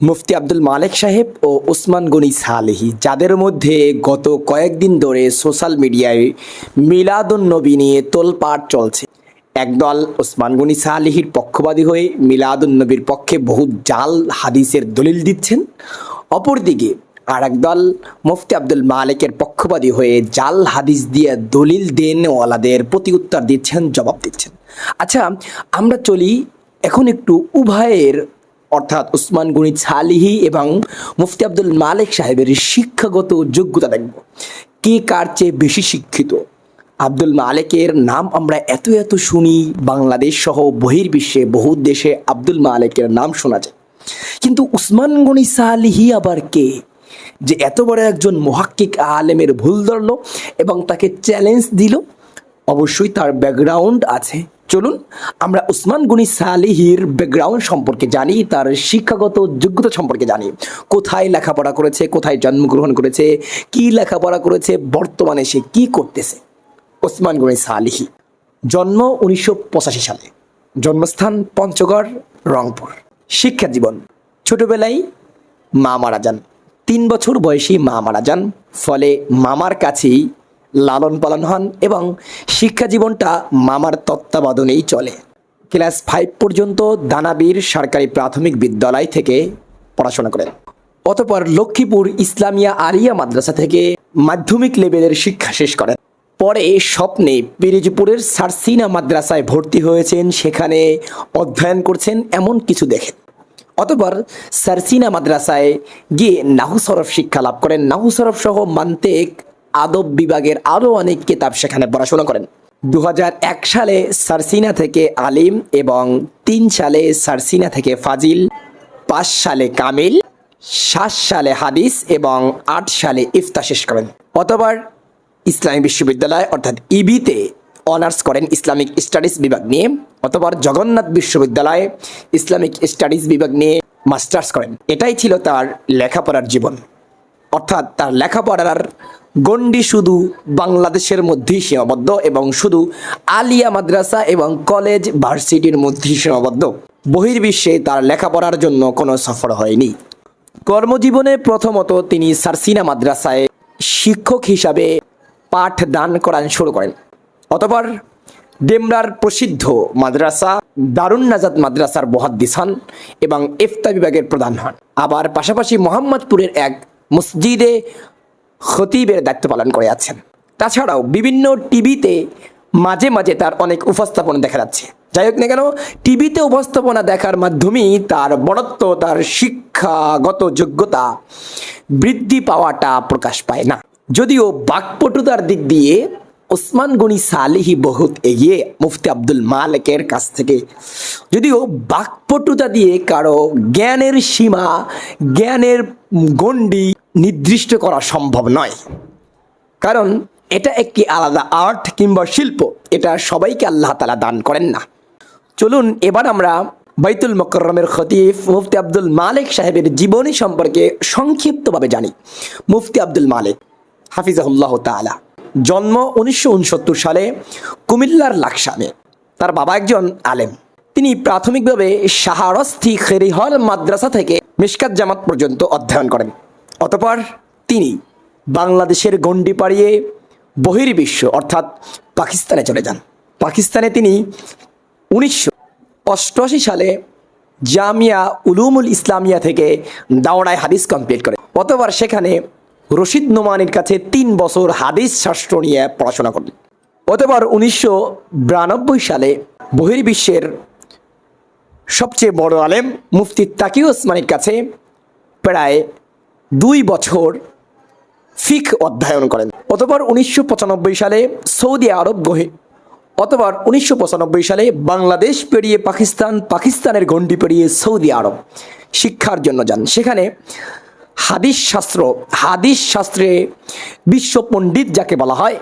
মুফতি আব্দুল মালেক সাহেব ও ওসমান গনি সালেহি, যাদের মধ্যে গত কয়েকদিন ধরে সোশ্যাল মিডিয়ায় মিলাদুন নবী নিয়ে তোলপাড় চলছে। একদল ওসমান গনি সালেহির পক্ষবাদী হয়ে মিলাদুন নবীর পক্ষে বহু জাল হাদিসের দলিল দিচ্ছেন। অপরদিকে আর একদল মুফতি আব্দুল মালিকের পক্ষবাদী হয়ে জাল হাদিস দিয়ে দলিল দেনওয়ালাদের প্রতি উত্তর দিচ্ছেন, জবাব দিচ্ছেন। আচ্ছা আমরা চলি এখন একটু উভয়ের অর্থাৎ উসমান গণিত সালিহি এবং মুফতি আব্দুল মালিক সাহেবের শিক্ষাগত যোগ্যতা দেখব। কে কার চেয়ে বেশি শিক্ষিত? আব্দুল মালেকের নাম আমরা এত এত শুনি, বাংলাদেশ সহ বহির্বিশ্বে বহু দেশে আব্দুল মালেকের নাম শোনা যায়। কিন্তু উসমান গনি সালিহি আবার কে? যে এত বড় একজন মহাক্কিক আলেমের ভুল ধরলো এবং তাকে চ্যালেঞ্জ দিল, অবশ্যই তার ব্যাকগ্রাউন্ড আছে। চলুন, আমরা উসমান গুনি সালিহির ব্যাকগ্রাউন্ড সম্পর্কে জানি, তার শিক্ষাগত যোগ্যতা সম্পর্কে জানি। কোথায় লেখাপড়া করেছে, কোথায় জন্মগ্রহণ করেছে, কি লেখাপড়া করেছে, বর্তমানে সে কি করতেছে? ওসমান গুনি সালিহি, জন্ম উনিশশো পঁচাশি সালে, জন্মস্থান পঞ্চগড়, রংপুর। শিক্ষা জীবন, ছোটবেলায় মা মারা যান, তিন বছর বয়সী মা মারা যান, ফলে মামার কাছেই লালন পালন হন এবং শিক্ষা জীবনটা মামার তত্ত্বাবধানেই চলে। ক্লাস ফাইভ পর্যন্ত দানাবীর সরকারি প্রাথমিক বিদ্যালয় থেকে পড়াশোনা করেন। অতপর লক্ষ্মীপুর ইসলামিয়া আলিয়া মাদ্রাসা থেকে মাধ্যমিক লেভেলের শিক্ষা শেষ করেন। পরে স্বপ্নে পিরিজপুরের সারসিনা মাদ্রাসায় ভর্তি হয়েছেন, সেখানে অধ্যয়ন করছেন, এমন কিছু দেখেন। অতপর সারসিনা মাদ্রাসায় গিয়ে নাহু সরফ শিক্ষা লাভ করেন। নাহু সরফ সহ মান্তেক আদব বিভাগের আরও অনেক কিতাব সেখানে পড়াশোনা করেন। দু হাজার এক সালে সারসিনা থেকে আলিম এবং তিন সালে সারসিনা থেকে ফাজিল, পাঁচ সালে কামিল, সাত সালে হাদিস এবং আট সালে ইফতা শেষ করেন। অতবার ইসলামী বিশ্ববিদ্যালয় অর্থাৎ ইবিতে অনার্স করেন ইসলামিক স্টাডিজ বিভাগ নিয়ে। অতবার জগন্নাথ বিশ্ববিদ্যালয়ে ইসলামিক স্টাডিজ বিভাগ নিয়ে মাস্টার্স করেন। এটাই ছিল তার লেখাপড়ার জীবন। অর্থাৎ তার লেখাপড়ার গণ্ডি শুধু বাংলাদেশের মধ্যেই সীমাবদ্ধ এবং শুধু আলিয়া মাদ্রাসা এবং কলেজ ভার্সিটির মধ্যেই সীমাবদ্ধ। বহির্বিশ্বে তার লেখাপড়ার জন্য কোনো সফর হয়নি। কর্মজীবনে প্রথমত তিনি সারসিনা মাদ্রাসায় শিক্ষক হিসাবে পাঠ দান করান শুরু করেন। অতপর ডেমরার প্রসিদ্ধ মাদ্রাসা দারুণ নাজাদ মাদ্রাসার মহাদ্দিস হন এবং ইফতা বিভাগের প্রধান হন। আবার পাশাপাশি মোহাম্মদপুরের এক মসজিদে খতিবের দায়িত্ব পালন করে আছেন। তাছাড়াও বিভিন্ন টিভিতে মাঝে মাঝে তার অনেক উপস্থাপনা দেখা যাচ্ছে। যাই হোক না কেন, টিভিতে উপস্থাপনা দেখার মাধ্যমেই তার বড়ত্ব, তার শিক্ষাগত যোগ্যতা বৃদ্ধি পাওয়াটা প্রকাশ পায় না। যদিও বাকপটুতার দিক দিয়ে ওসমান গনি সালিহি বহুত এগিয়ে মুফতি আব্দুল মালিকের কাছ থেকে। যদিও বাকপটুতা দিয়ে কারও জ্ঞানের সীমা, জ্ঞানের গণ্ডি নির্দিষ্ট করা সম্ভব নয়। কারণ এটা একটি আলাদা আর্ট কিংবা শিল্প। এটা সবাইকে আল্লাহ তালা দান করেন না। চলুন এবার আমরা বাইতুল মকরমের খতিফ মুফতি আব্দুল মালিক সাহেবের জীবনী সম্পর্কে সংক্ষিপ্তভাবে জানি। মুফতি আব্দুল মালিক, হাফিজাহুল্লাহ তালা জন্ম উনিশশো উনসত্তর সালে কুমিল্লার লাকসামে। তার বাবা একজন আলেম। তিনি প্রাথমিকভাবে সাহারস্থি খেরিহল মাদ্রাসা থেকে মিশকাত জামাত পর্যন্ত অধ্যয়ন করেন। অতপর তিনি বাংলাদেশের গণ্ডি পাড়িয়ে বহির্বিশ্ব, অর্থাৎ পাকিস্তানে চলে যান। পাকিস্তানে তিনি উনিশশো অষ্টআশি সালে জামিয়া উলুমুল ইসলামিয়া থেকে দাওড়ায় হাদিস কমপ্লিট করে অতবার সেখানে রশিদ নোমানের কাছে তিন বছর হাদিস শাস্ত্র নিয়ে পড়াশোনা করলেন। অতবার উনিশশো বিরানব্বই সালে বহির্বিশ্বের সবচেয়ে বড় আলেম মুফতি তাকি ওসমানির কাছে প্রায় দুই বছর ফিক অধ্যয়ন করেন। অতপর উনিশশো পঁচানব্বই সালে সৌদি আরব গহে অতবার উনিশশো পঁচানব্বই সালে বাংলাদেশ পেরিয়ে পাকিস্তান, পাকিস্তানের গণ্ডি পেরিয়ে সৌদি আরব শিক্ষার জন্য যান। সেখানে হাদিস শাস্ত্র, হাদিস শাস্ত্রে বিশ্ব পণ্ডিত যাকে বলা হয়,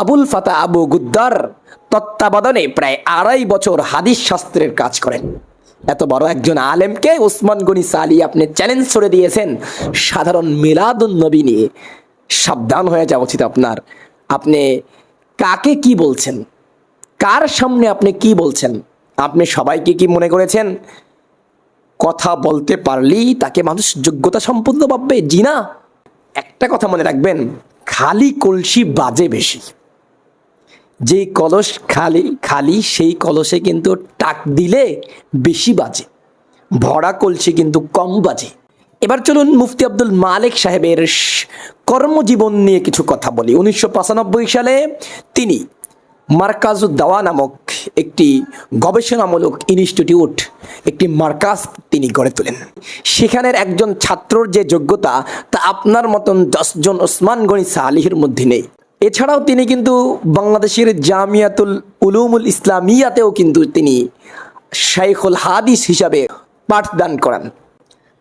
আবুল ফাতা আবু গুদ্দার তত্ত্বাবধানে প্রায় আড়াই বছর হাদিস শাস্ত্রের কাজ করেন। এত বড় একজন আলেমকে ওসমান গনি সালি আপনি চ্যালেঞ্জ করে দিয়েছেন। সাধারণ মিলাদুন নবী নিয়ে। সাবধান হয়ে যাওয়া উচিত আপনার। আপনি কাকে কি বলছেন? কার সামনে আপনি কি বলছেন? আপনি সবাইকে কি মনে করেছেন? কথা বলতে পারলেই তাকে মানুষ যোগ্যতা সম্পন্ন ভাববে? জি না। একটা কথা মনে রাখবেন, খালি কলসি বাজে বেশি। যেই কলস খালি খালি সেই কলসে কিন্তু টাক দিলে বেশি বাজে। ভরা কলসে কিন্তু কম বাজে। এবার চলুন মুফতি আব্দুল মালিক সাহেবের কর্মজীবন নিয়ে কিছু কথা বলি। উনিশশো পঁচানব্বই সালে তিনি মার্কাজুদ দাওয়া নামক একটি গবেষণামূলক ইনস্টিটিউট, একটি মার্কাজ তিনি গড়ে তোলেন। সেখানের একজন ছাত্রর যে যোগ্যতা, তা আপনার মতন দশজন ওসমান গনি সালিহের মধ্যে নেই। এছাড়াও তিনি কিন্তু বাংলাদেশের জামিয়াতুল উলুমুল ইসলামিয়াতেও কিন্তু তিনি শাইখুল হাদিস হিসাবে পাঠদান করান।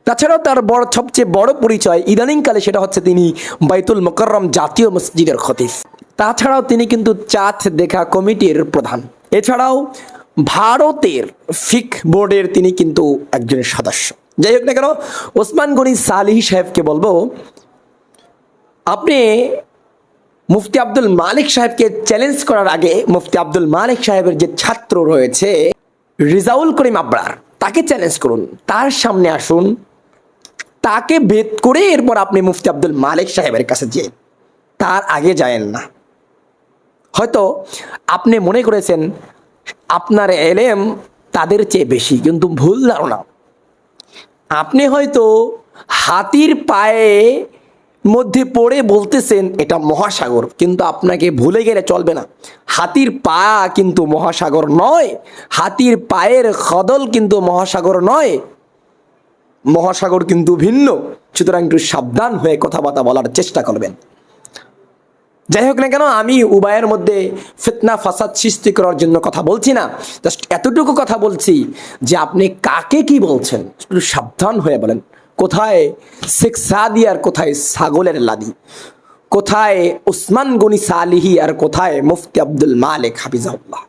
তাছাড়াও তার বড়, সবচেয়ে বড় পরিচয় ইদানিংকালে সেটা হচ্ছে তিনি বাইতুল মোকাররম জাতীয় মসজিদের খতিফ তাছাড়াও তিনি কিন্তু চাঁদ দেখা কমিটির প্রধান। এছাড়াও ভারতের ফিক বোর্ডের তিনি কিন্তু একজন সদস্য। যাই হোক না কেন, ওসমান গনি সালিহ সাহেবকে বলব, আপনি মুফতি আব্দুল মালিক সাহেবকে চ্যালেঞ্জ করার আগে মুফতি আব্দুল মালিক সাহেবের যে ছাত্র রয়েছে, রিজাউল করিম আবরার, তাকে চ্যালেঞ্জ করুন। তার সামনে আসুন। তাকে ভেদ করে এরপর আপনি মুফতি আব্দুল মালিক সাহেবের কাছে যেন তার আগে যায়েন না। হয়তো আপনি মনে করেছেন, আপনার এলেম তাদের চেয়ে বেশি, কিন্তু ভুল ধারণা। আপনি হয়তো হাতির পায়ে মধ্যে পড়ে বলতেছেন, এটা মহাসাগর। কিন্তু আপনাকে ভুলে গেলে চলবে না। হাতির পা কিন্তু মহাসাগর নয়, হাতির পায়ের খদল কিন্তু মহাসাগর নয়। মহাসাগর কিন্তু ভিন্ন। সুতরাং একটু সাবধান হয়ে কথাবার্তা বলার চেষ্টা করবেন। যাই হোক না কেন, আমি উভয়ের মধ্যে ফিতনা, ফাসাদ সৃষ্টি করার জন্য কথা বলছি না। জাস্ট এতটুকু কথা বলছি যে আপনি কাকে কি বলছেন, একটু সাবধান হয়ে বলেন। কোথায় শেখ সাদি আর কোথায় ছাগলের লাদি? কোথায় উসমান গনি সালিহি আর কোথায় মুফতি আব্দুল মালিক হাফিজাউল্লাহ